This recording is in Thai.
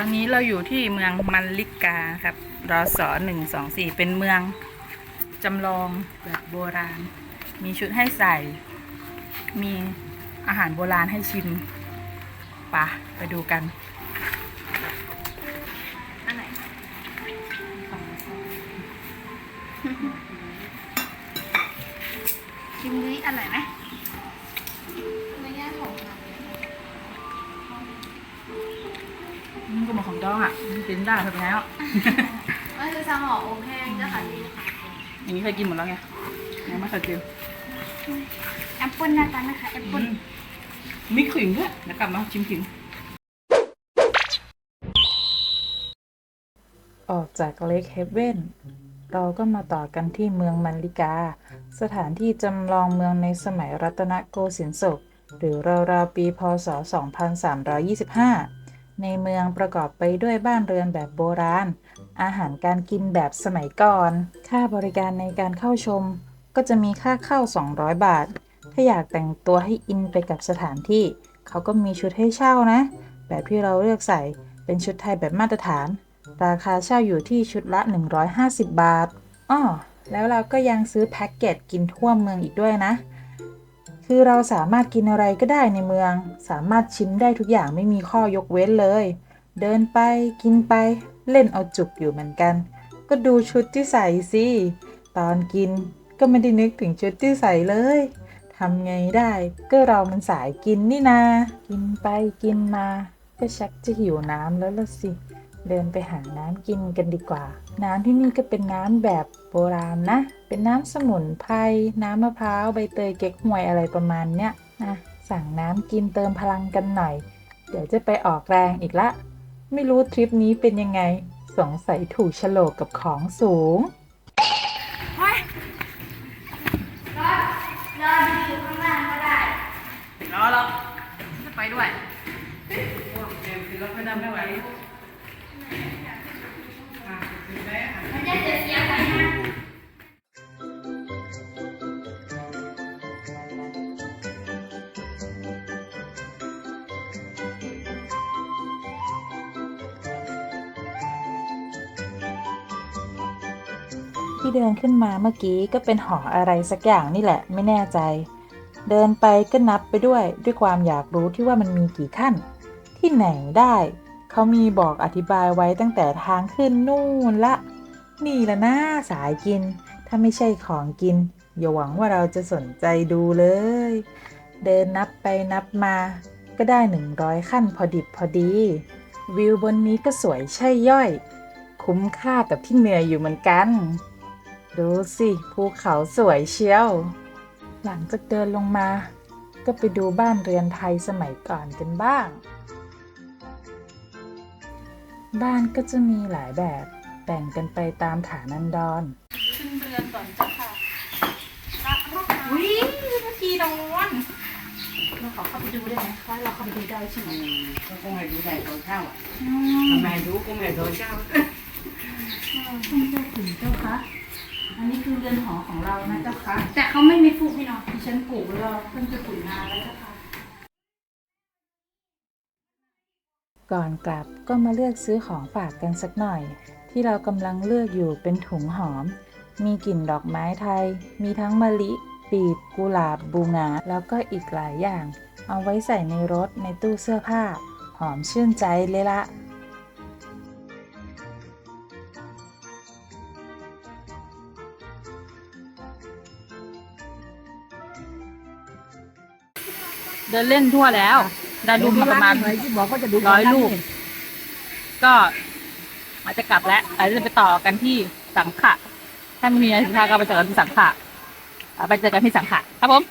ตอนนี้เราอยู่ที่เมืองมันลิกาครับรอสอหนึ่งสองสี่เป็นเมืองจำลองแบบโบราณ มีชุดให้ใส่ มีอาหารโบราณให้ชิมปะไปดูกันอันไหนชิมดิอร่อยไหมไม่ มันก็เหมาของจ้องอะมันกินได้ทำไงอะก็คือซาหมออบแห้งเจ้าค่ะนี่ค่ะอย่างนี้เคยกินหมดแล้วไงยังไม่เคยกินแอปเปิลหน้าตานะคะแอปเปิลมีขิงด้วยเดี๋ยวกลับมาชิมขิงออกจากเลคเฮเว่นเราก็มาต่อกันที่เมืองมันลิกา สถานที่จำลองเมืองในสมัยรัตนโกสินทร์ศกหรือราวๆปีพศ 2325 ในเมืองประกอบไปด้วยบ้านเรือนแบบโบราณ อาหารการกินแบบสมัยก่อน ค่าบริการในการเข้าชม ก็จะมีค่าเข้า 200 บาท ถ้าอยากแต่งตัวให้อินไปกับสถานที่ เขาก็มีชุดให้เช่านะ แบบที่เราเลือกใส่เป็นชุดไทยแบบมาตรฐาน ราคาเช่าอยู่ที่ชุดละ 150 บาทอ้อแล้วเราก็ยังซื้อแพ็กเกจกินทั่วเมืองอีกด้วยนะ คือเราสามารถกินอะไรก็ได้ในเมือง สามารถชิมได้ทุกอย่างไม่มีข้อยกเว้นเลย เดินไปกินไปเล่นเอาจุกอยู่เหมือนกัน ก็ดูชุดที่ใส่สิตอนกินก็ไม่ได้นึกถึงชุดที่ใส่เลยทำไงได้ก็เรามันสายกินนี่นา กินไปกินมา ก็ชักจะหิวน้ำแล้วละสิ เดินไปหาน้ำกินกันดีกว่า น้ำที่นี่ก็เป็นน้ำแบบโบราณนะ เป็นน้ำสมุนไพร น้ำมะพร้าว ใบเตย เก๊กฮวยอะไรประมาณเนี้ยนะสั่งน้ำกินเติมพลังกันหน่อย เดี๋ยวจะไปออกแรงอีกละ ไม่รู้ทริปนี้เป็นยังไง สงสัยถูกโฉลกกับของสูงรอรอดูอยู่ข้างล่างก็ได้รอแล้วจะไปด้วยเกมคือรับไม่ได้ไม่ไหว ที่เดินขึ้นมาเมื่อกี้ก็เป็นหออะไรสักอย่างนี่แหละไม่แน่ใจ เดินไปก็นับไปด้วยด้วยความอยากรู้ที่ว่ามันมีกี่ขั้น ที่ไหนได้ เขามีบอกอธิบายไว้ตั้งแต่ทางขึ้นนู่นละ นี่ละนะสายกิน ถ้าไม่ใช่ของกิน อย่าหวังว่าเราจะสนใจดูเลย เดินนับไปนับมา ก็ได้ 100 ขั้นพอดิบพอดี วิวบนนี้ก็สวยใช่ย่อย คุ้มค่ากับที่เหนื่อยอยู่เหมือนกัน ดูสิภูเขาสวยเชียว หลังจากเดินลงมา ก็ไปดูบ้านเรือนไทยสมัยก่อนกันบ้าง บ้านก็จะมีหลายแบบแบ่งกันไปตามฐานันดร ขึ้นเรือนก่อนเจ้าค่ะอุ้ยนาทีนอนเราขอเข้าไปดูได้ไหมว่าเราเข้าไปดูได้ใช่ไหมก็คงให้ดูได้ตอนเช้าอะทำไมดูก็ไม่ตอนเช้าท่านเจ้าขุนเจ้าคะ อันนี้คือเรือนหอของเรานะเจ้าคะ แต่เขาไม่มีฟูกพี่น้องดิฉันปลูกไว้รอเพิ่งจะขุนนานแล้วเจ้าค่ะ ก่อนกลับก็มาเลือกซื้อของฝากกันสักหน่อย ที่เรากำลังเลือกอยู่เป็นถุงหอม มีกลิ่นดอกไม้ไทย มีทั้งมะลิปีบกุหลาบบูงา แล้วก็อีกหลายอย่าง เอาไว้ใส่ในรถในตู้เสื้อผ้า หอมชื่นใจเลยละเดินเล่นทั่วแล้ว ได้รูปมาประมาณไหนที่บอกว่าจะดูร้อยลูก ก็อาจจะกลับแล้วอาจจะไปต่อกันที่สังขะถ้าไม่มีอะไรผิดพลาดก็ไปเจอกันที่สังขะอ่าไปเจอกันที่สังขะครับผม